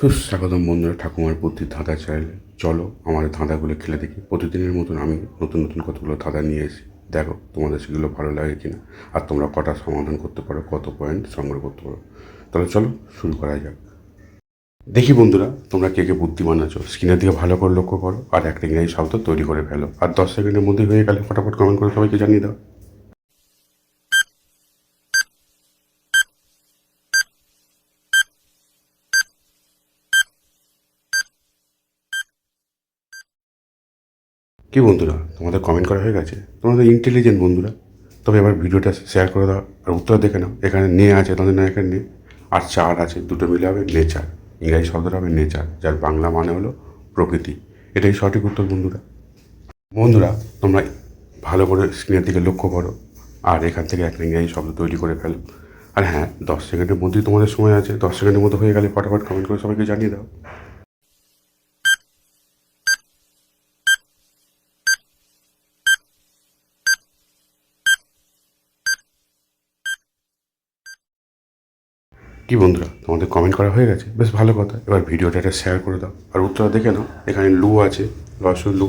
সুস্বাগতম বন্ধুরা, ঠাকুমার বুদ্ধির ধাঁধা চাইলে। চলো, আমাদের ধাঁধাগুলো খেলে দেখি। প্রতিদিনের মতন আমি নতুন নতুন কতগুলো ধাঁধা নিয়ে এসেছি। দেখো, তোমাদের সেগুলো ভালো লাগে কিনা। আর তোমরা কটা সমাধান করতে পারো, কত পয়েন্ট সংগ্রহ করতে পারো। তাহলে চলো, শুরু করা যাক। দেখি বন্ধুরা, তোমরা কে কে বুদ্ধিমান আছো? স্ক্রিনের দিকে ভালো করে লক্ষ্য করো, আর একটা ইংরেজি শব্দ তৈরি করে ফেলো। আর দশ সেকেন্ডের মধ্যে হয়ে গেলে ফটাফট কমেন্ট করে সবাইকে জানিয়ে দাও। কি বন্ধুরা, তোমাদের কমেন্ট করা হয়ে গেছে? তোমাদের ইন্টেলিজেন্ট বন্ধুরা, তবে এবার ভিডিওটা শেয়ার করে দাও আর উত্তর দেখে নাও। এখানে নে আছে, তোমাদের না এখানে নে। আর চার আছে, দুটো মিলে হবে নেচার ইংরাজি শব্দটা হবে নেচার যার বাংলা মানে হলো প্রকৃতি। এটাই সঠিক উত্তর বন্ধুরা। বন্ধুরা, তোমরা ভালো করে স্ক্রিনের দিকে লক্ষ্য করো। আর এখান থেকে একটা ইংরাজি শব্দ তৈরি করে ফেলো। আর হ্যাঁ দশ সেকেন্ডের মধ্যেই তোমাদের সময় আছে। দশ সেকেন্ডের মধ্যে হয়ে গেলে ফটাফট কমেন্ট করে সবাইকে জানিয়ে দাও। কি বন্ধুরা, তোমাদের কমেন্ট করা হয়ে গেছে? বেশ ভালো কথা। এবার ভিডিওটা একটা শেয়ার করে দাও। আর উত্তর দেখে নাও। এখানে লু আছে রস লু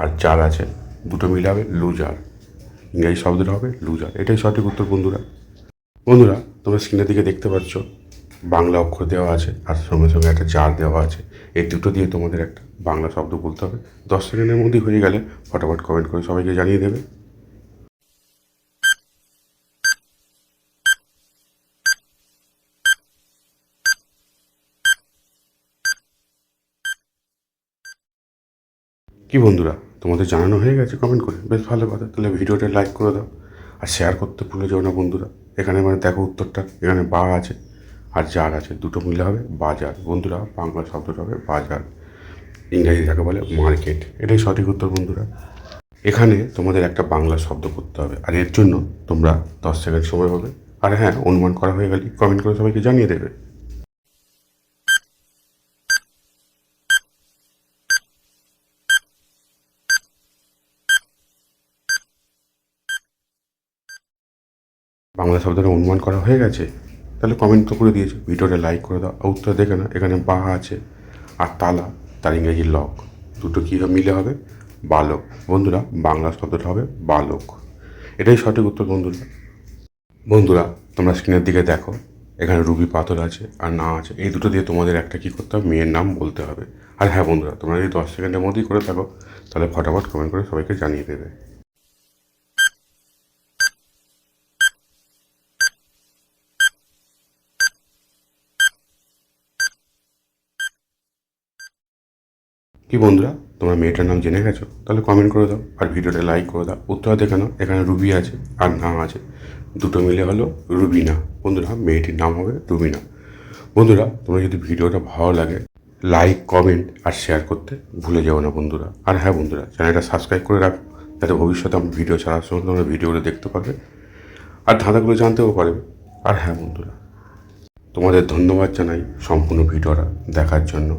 আর জার আছে। দুটো মিলাবে হবে লুজার ইংরেজি শব্দটা হবে লু লুজার এটাই সঠিক উত্তর, বন্ধুরা। বন্ধুরা, তোমরা স্ক্রিনের দিকে দেখতে পাচ্ছ, বাংলা অক্ষর দেওয়া আছে আর সঙ্গে সঙ্গে একটা জার দেওয়া আছে। এই দুটো দিয়ে তোমাদের একটা বাংলা শব্দ বলতে হবে। দশ সেকেন্ডের মধ্যেই হয়ে গেলে ফটাফট কমেন্ট করে সবাইকে জানিয়ে দেবে। কি বন্ধুরা, তোমাদের জানানো হয়ে গেছে? কমেন্ট করে। বেশ ভালো কথা। তাহলে ভিডিওটা লাইক করে দাও আর শেয়ার করতে ভুলে যাও না বন্ধুরা। এখানে মানে দেখো উত্তরটা। এখানে বা আছে আর জার আছে। দুটো মিলে হবে বাজার। বন্ধুরা, বাংলা শব্দটা হবে বাজার। ইংরাজি যাকে বলে মার্কেট এটাই সঠিক উত্তর বন্ধুরা। এখানে তোমাদের একটা বাংলা শব্দ করতে হবে। আর এর জন্য তোমরা দশ সেকেন্ড সময় হবে। আর হ্যাঁ অনুমান করা হয়ে গেলে কমেন্ট করে সবাইকে জানিয়ে দেবে। বাংলা শব্দটা অনুমান করা হয়ে গেছে, তাহলে কমেন্ট তো করে দিয়েছে। ভিডিওটা লাইক করে দাও। উত্তর দেখে না, এখানে বা আছে আর তালা, তার ইংরেজি লক দুটো কী মিলে হবে? বালক। বন্ধুরা, বাংলা শব্দটা হবে বালক। এটাই সঠিক উত্তর, বন্ধুরা। বন্ধুরা, তোমরা স্ক্রিনের দিকে দেখো। এখানে রুবি পাথর আছে আর না আছে। এই দুটো দিয়ে তোমাদের একটা কী করতে হবে, মেয়ের নাম বলতে হবে। আর হ্যাঁ বন্ধুরা, তোমরা যদি দশ সেকেন্ডের মধ্যেই করে থাকো, তাহলে ফটাফট কমেন্ট করে সবাইকে জানিয়ে দেবে। কি বন্ধুরা, তোমরা মেয়েটার নাম জেনে গেছো? তাহলে কমেন্ট করে দাও আর ভিডিওটা লাইক করে দাও। উত্তর দেখে এখানে রুবি আছে আর নাম আছে। দুটো মিলে হলো রুবিনা। বন্ধুরা, মেয়েটির নাম হবে রুবিনা। বন্ধুরা, তোমরা যদি ভিডিওটা ভালো লাগে লাইক কমেন্ট আর শেয়ার করতে ভুলে যাও না বন্ধুরা। আর হ্যাঁ বন্ধুরা, চ্যানেলটা সাবস্ক্রাইব করে রাখো, যাতে ভবিষ্যতে আমার ভিডিও ছাড়ার সময় তোমরা ভিডিওগুলো দেখতে পাবে আর ধাঁধাগুলো জানতেও পারবে। আর হ্যাঁ বন্ধুরা, তোমাদের ধন্যবাদ জানাই সম্পূর্ণ ভিডিওটা দেখার জন্য।